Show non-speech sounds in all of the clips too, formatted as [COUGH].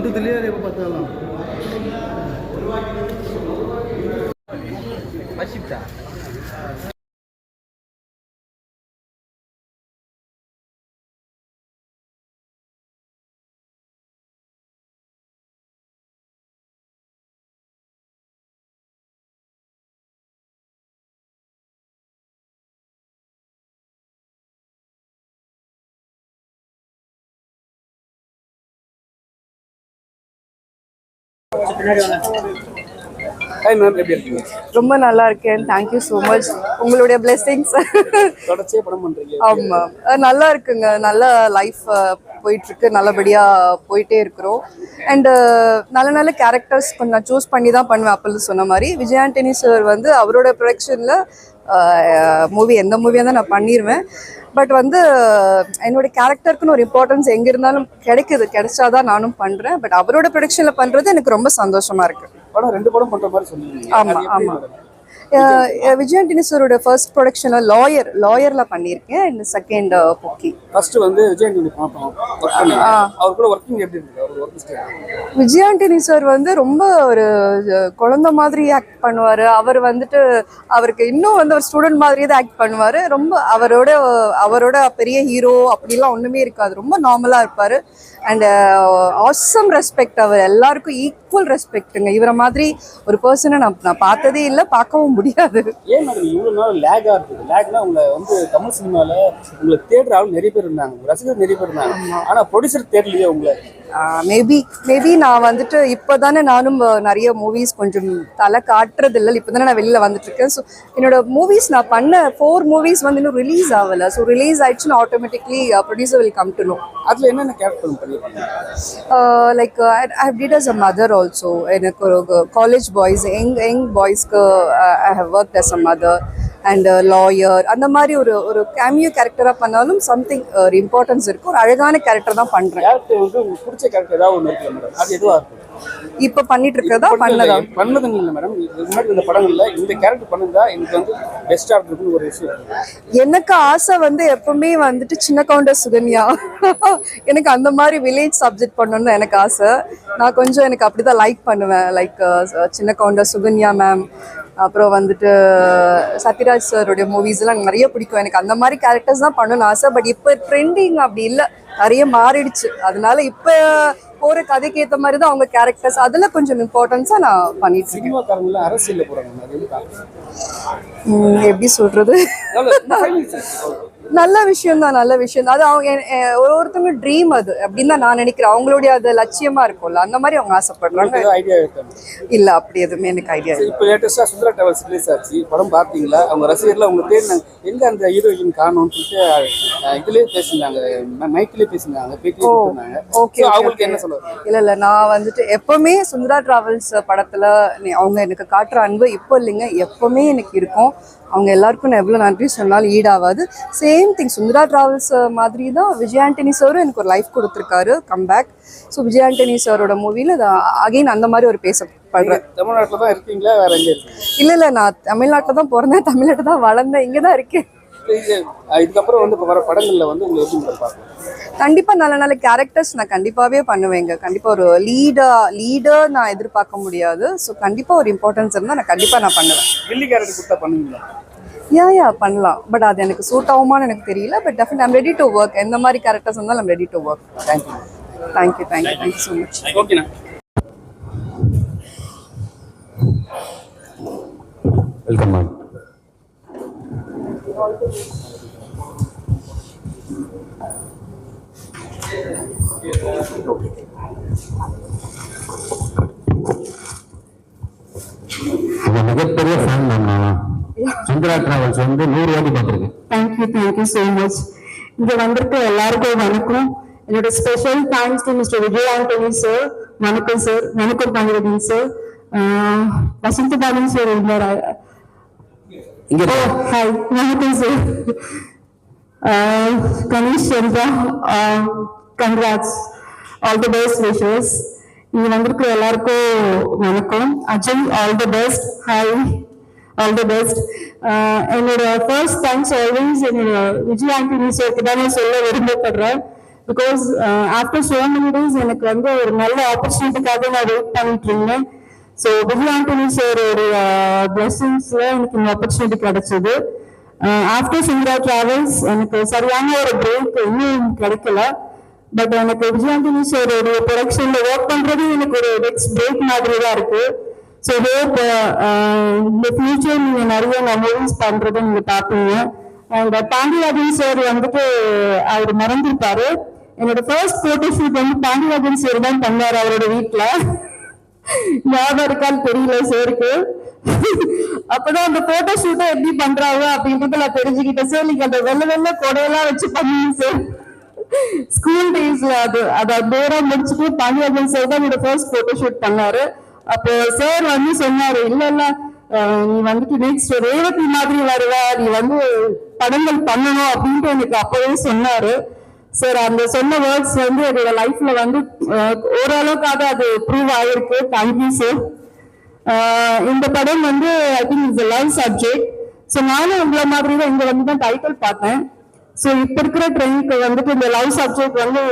சொந்தத்திலேயே எப்போ பார்த்தாலும். Hi ma'am எப்படி இருக்கீங்க? ரொம்ப நல்லா இருக்கேன். தேங்க்யூ ஸோ மச் உங்களுடைய பிளெஸிங்ஸ் தொடர்ச்சியாக படம் பண்ணுறீங்க ஆமாம் நல்லா இருக்குங்க. நல்ல லைஃப் போயிட்டு இருக்கு நல்லபடியா போயிட்டே இருக்கிறோம். அண்டு நல்ல நல்ல கேரக்டர்ஸ் கொஞ்சம் சூஸ் பண்ணி தான் பண்ணுவேன். அப்போது சொன்ன மாதிரி. விஜய் ஆண்டனி சார் வந்து அவரோட ப்ரொடக்ஷனில் மூவி எந்த மூவியாக தான் நான் பண்ணிடுவேன் பட் வந்து என்னோட கேரக்டருக்குன்னு ஒரு இம்பார்ட்டன்ஸ் எங்கே இருந்தாலும் கிடைக்குது. கிடைச்சாதான் நானும் பண்ணுறேன் பட் அவரோட ப்ரொடக்ஷனில் பண்ணுறது எனக்கு ரொம்ப சந்தோஷமா இருக்கு. படம் ரெண்டு படம் பண்ணுற மாதிரி சொன்னீங்க ஆமா, அது எப்படி ஆமா. madam? அஹ் அஹ் விஜய் ஆண்டனி சாரோட ஃபர்ஸ்ட் ப்ரொடக்ஷனில் லாயர் லாயரில் பண்ணியிருக்கேன். அண்ட் செகண்ட் பொக்கி ஃபர்ஸ்ட் வந்து விஜய் ஆண்டனி பார்த்தோம். ஒர்க் பண்ணி. அவர் கூட ஒர்க்கிங் எப்படி இருக்கு அவர் work style Vijay Antony sir வந்து ரொம்ப ஒரு குழந்தை மாதிரி ஆக்ட் பண்ணுவார். அவர் வந்துட்டு அவருக்கு இன்னும் வந்து ஒரு ஸ்டூடெண்ட் மாதிரியே தான் ஆக்ட் பண்ணுவார். ரொம்ப அவரோட அவரோட பெரிய ஹீரோ அப்படிலாம் ஒன்றுமே இருக்காது. ரொம்ப நார்மலாக இருப்பார். அண்ட் ஆசம் ரெஸ்பெக்ட் அவர். எல்லாருக்கும் ஈக்குவல் ரெஸ்பெக்ட்டுங்க இவரை மாதிரி ஒரு பர்சனை நான் நான் பார்த்ததே இல்லை பார்க்கவும் முடியாது. ஏன் மேடம் இவ்வளோ நாள் லேகாக இருக்குது? லேக்னா உங்களை வந்து தமிழ் சினிமாவில் உங்களை தேடுற ஆள் நிறைய பேர் இருந்தாங்க. ரசிகர் நிறைய பேர் இருந்தாங்க. ஆனால் ப்ரொடியூசர் தேடலையே உங்களை. மேபி மேபி நான் வந்துட்டு இப்போ தானே நானும் நிறைய மூவிஸ் கொஞ்சம் தலை காட்டுறது இல்லை இப்போ தானே நான் வெளியில் வந்துட்டு இருக்கேன் ஸோ என்னோட மூவிஸ் நான் பண்ண ஃபோர் மூவிஸ் வந்து இன்னும் ரிலீஸ் ஆகலை. ஸோ ரிலீஸ் ஆயிடுச்சுன்னா automatically producer will come to know அதில் என்னென்ன character Uh, like uh, I, I did as a mother also in a college boys, young boys. Uh, I have worked as a mother. And lawyer அந்த மாதிரி ஒரு ஒரு cameo கேரக்டராக பண்ணாலும் something ஒரு importance இருக்கும் ஒரு அழகான கேரக்டர் தான் பண்ணுறேன் கேரக்டர் வந்து உங்களுக்கு பிடிச்ச கேரக்டர் ஏதாவது ஒன்று இருக்குல்ல மேடம் அது எதுவாக இருக்கும்? இப்போ பண்ணிட்டு இருக்கிறதா? பண்ணதா? பண்ணது இல்லை மேடம் முன்னாடி இந்த படங்கள்ல இந்த கேரக்டர் பண்ணுதா எனக்கு வந்து பெஸ்ட்டாக இருக்குன்னு ஒரு விஷயம். எனக்கு ஆசை வந்து எப்பவுமே வந்துட்டு சின்ன கவுண்டர் சுகன்யா. எனக்கு அந்த மாதிரி வில்லேஜ் சப்ஜெக்ட் பண்ணணும்னு எனக்கு ஆசை. நான் கொஞ்சம் எனக்கு அப்படிதான் லைக் பண்ணுவேன். லைக் சின்ன கவுண்டர் சுகன்யா மேம் அப்புறம் வந்துட்டு சத்யராஜ் சாருடைய மூவிஸ் எல்லாம் எனக்கு நிறைய பிடிக்கும். எனக்கு அந்த மாதிரி கேரக்டர்ஸ் தான் பண்ணணும்னு ஆசை பட் இப்போ ட்ரெண்டிங் அப்படி இல்லை. நிறைய மாறிடுச்சு. அதனால இப்போ போற கதைக்கு ஏற்ற மாதிரி தான் அவங்க கேரக்டர்ஸ் அதுல கொஞ்சம் இம்பார்ட்டன்ஸா நான் பண்ணிட்டு இருக்கேன். எப்படி சொல்றது? நல்ல விஷயம் தான் நல்ல விஷயம். தான் அது அவங்க ஒரு ஒருத்தவங்க ட்ரீம் அது அப்படின்னு தான் நான் நினைக்கிறேன். அவங்களுடைய அது லட்சியமா இருக்கும்ல அந்த மாதிரி அவங்க ஆசைப்படுறாங்க ஐடியா இல்ல அப்படி எதுவுமே எனக்கு ஐடியா இப்போ லேட்டஸ்ட்டாக சுந்தரா டிராவல்ஸ் ரிலீஸ் ஆச்சு. படம் பார்த்தீங்களா? அவங்க ரசிகர்லாம் அவங்க தேடினாங்க எங்கே அந்த ஹீரோயின் காணோம்னு சொல்லிட்டு இதுலயே பேசியிருந்தாங்க. மைக்கிலே கொடுத்தாங்க ஓகே அவங்களுக்கு என்ன சொல்லுவாங்க இல்ல இல்ல நான் வந்துட்டு எப்பவுமே சுந்தரா டிராவல்ஸ் படத்துல அவங்க எனக்கு காட்டுற அன்பு இப்போ இல்லைங்க எப்பவுமே எனக்கு இருக்கும். அவங்க எல்லாருக்கும் நான் எவ்வளோ நன்றி சொன்னாலும் ஈடாகாது. சேம் திங் சுந்தரா டிராவல்ஸ் மாதிரி தான் விஜய் ஆண்டனி சாரும் எனக்கு ஒரு லைஃப் கொடுத்துருக்காரு. கம்பேக் ஸோ விஜய் ஆண்டனி சாரோட மூவியில் அகைன் அந்த மாதிரி ஒரு பேசப்படுறேன் தமிழ்நாட்டில் தான் இருக்கீங்களா? வேற எங்கே இருக்கீங்க? இல்லை இல்லை நான் தமிழ்நாட்டில் தான் பிறந்தேன். தமிழ்நாட்டில் தான் வளர்ந்தேன். இங்கே தான் இருக்கேன். இதுக்கப்புறம் வந்து இப்போ வர படங்களில் வந்து உங்களை எப்படி மேடம் பார்க்கலாம் கண்டிப்பா நல்ல நல்ல கேரக்டர்ஸ் நான் கண்டிப்பாவே பண்ணுவேங்க. கண்டிப்பா ஒரு லீடா லீடர் நான் எதிர்பார்க்க முடியாது. ஸோ கண்டிப்பா ஒரு இம்பார்ட்டன்ஸ் இருந்தால் நான் கண்டிப்பா நான் பண்ணுவேன். கில்லி கேரக்டர் கொடுத்தா பண்ணுவீங்களா? யா யா பண்ணலாம். பட் அது எனக்கு சூட் ஆகுமான்னு எனக்கு தெரியல. But definite I'm ready to work எந்த மாதிரி கேரக்டர்ஸ் இருந்தாலும் I'm ready to work thank you thank you thank you thank you so much ஓகேண்ணா வெல்கம் மேம் உங்க மிகப்பெரிய ஃபேன் மேம் நான் சுந்தரா டிராவல்ஸ் வந்து நூறு வாட்டி பார்த்துருக்கேன் தேங்க்யூ தேங்க்யூ ஸோ மச் இங்க வந்திருக்க எல்லாருக்கும் வணக்கம். என்னோட special thanks to mister Vijay Antony sir வணக்கம் சார் வணக்கம் பங்கரதன் சார் வசந்த பாலன் சார் இருந்தார்? ஹாய் வணக்கம் sir Ganesh Chandra congrats all the best wishes இங்க வந்திருக்கிற எல்லாருக்கும் வணக்கம். Ajay all the best hi all the best என்னோட ஃபர்ஸ்ட் தேங்க்ஸ் ஆல்வேஸ் என்னோட விஜய் ஆண்டனி சேர்த்து தான் நான் சொல்ல விரும்பப்படுறேன். Because after so many days எனக்கு வந்து ஒரு நல்ல ஆப்பர்ச்சுனிட்டிக்காக நான் வெயிட் பண்ணிட்டு இருந்தேன். ஸோ விஜய் ஆண்டனி சாரோடைய பிளெஸிங்ஸ்ல uh, எனக்கு இந்த ஆப்பர்ச்சுனிட்டி கிடைச்சது. ஆஃப்டர் சிங்கரா டிராவல்ஸ் எனக்கு சரியான ஒரு பிரேக் இன்னும் கிடைக்கல. பட் எனக்கு விஜய் சாரோடைய ப்ரொடக்ஷன்ல ஒர்க் பண்றது எனக்கு ஒரு நெக்ஸ்ட் பிரேக் மாதிரி தான் இருக்கு. ஸோ ஹோப் இந்த ஃபியூச்சர் நீங்கள் நிறைய மூவிஸ் பண்ணுறதை நீங்கள் பார்ப்பீங்க. அண்ட் uh, பாண்டியராஜன் சார் வந்துட்டு அவர் மறந்துருப்பாரு. என்னோட ஃபர்ஸ்ட் போட்டோ ஷூட் வந்து பாண்டியராஜன் சார் தான் பண்ணார் அவரோட வீட்டில் ஞாபகம் இருக்கான்னு தெரியல சாருக்கு அப்பதான் அந்த போட்டோ ஷூட்டை எப்படி பண்றாங்க அப்படின்றத நான் தெரிஞ்சுக்கிட்டேன். சார் நீங்க அந்த வெள்ள வெள்ள கொடையெல்லாம் வச்சு பண்ணுங்க சார் ஸ்கூல் டேஸ்ல அது அதை தூரம் முடிச்சுட்டு பாண்டியராஜன் சார் தான் என்னோட ஃபர்ஸ்ட் போட்டோ ஷூட் பண்ணாரு. அப்போ சார் வந்து சொன்னாரு இல்ல இல்ல நீ வந்துட்டு நெக்ஸ்ட் ரேவதி மாதிரி வருவ நீ வந்து படங்கள் பண்ணணும் அப்படின்ட்டு எனக்கு அப்பவே சொன்னாரு. சார் அந்த சொன்ன வேர்ட்ஸ் வந்து என்னோட லைஃப்ல வந்து ஓரளவுக்காக அது ப்ரூவ் ஆயிருக்கு. தேங்க்யூ சார் இந்த படம் வந்து I think is love subject so நானும் உங்களை மாதிரி தான் இங்கே வந்து தான் டைட்டில் பார்த்தேன். ஸோ இப்போ இருக்கிற ட்ரெயினுக்கு வந்துட்டு இந்த லவ் சப்ஜெக்ட் வந்து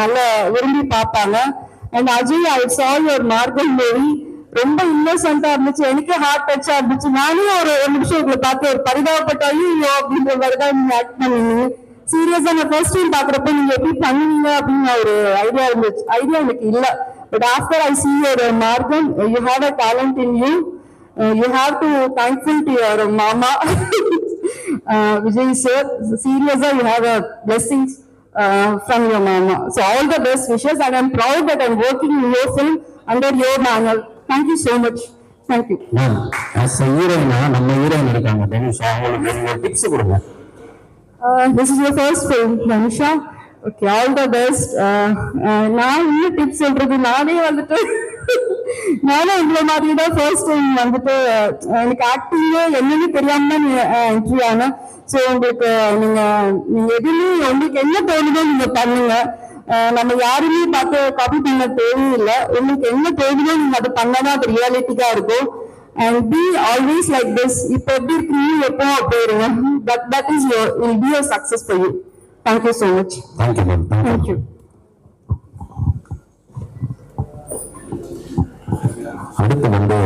நல்லா விரும்பி பார்ப்பாங்க. அண்ட் அஜய் ஐ சா யுவர் மார்கல் மூவி ரொம்ப இன்னோசென்ட்டா இருந்துச்சு. எனக்கு ஹார்ட் டச்சா இருந்துச்சு. நானும் ஒரு ஒரு நிமிஷம் உங்களை பார்த்து ஒரு பரிதாபப்பட்ட ஐயோ அப்படின்ற மாதிரி தான் நீங்க ஆக்ட் பண்ணீங்க. சீரியஸா நான் ஃபர்ஸ்ட் டைம் பாக்குறப்ப நீங்க எப்படி பண்ணுவீங்க அப்படின்னு ஒரு ஐடியா இருந்துச்சு. ஐடியா எனக்கு இல்ல. But after I see your Maargan you have a talent in you you have to thankful to your mama uh, Vijay sir, seriously you have a blessings. uh, from your mama. So all the best wishes and I'm proud that I'm working in your film under your banner. Thank you so much. Thank you. Ma'am as ஹீரோயினா நம்ம heroine இருக்காங்க டெனிஷா அவங்களுக்கு நீங்க tips கொடுங்க Uh, this is your first film, Manisha. Okay all the best நான் இன்னும் tips சொல்றது நானே வந்துட்டு [LAUGHS] நானும் இந்த மாதிரி தான் ஃபர்ஸ்ட் டைம் வந்துட்டு uh, எனக்கு ஆக்டிங்கே என்னன்னு தெரியாம தான் என்ட்ரி uh, ஆனேன். ஸோ உங்களுக்கு uh, நீங்க நீங்க எதுவுமே உங்களுக்கு என்ன தோணுதோ நீங்க பண்ணுங்க. நம்ம யாருமே பார்த்து காப்பி பண்ண தேவையில்லை. உங்களுக்கு என்ன தேவையோ நீங்க அதை பண்ணதான் அது ரியாலிட்டிக்கா இருக்கும். And be always like this இப்போ எப்படி இருக்கீங்க எப்போ அப்படி இருங்க. But is is your will be a success for thank you so much thank you ma'am thank thank you you அடுத்து வந்து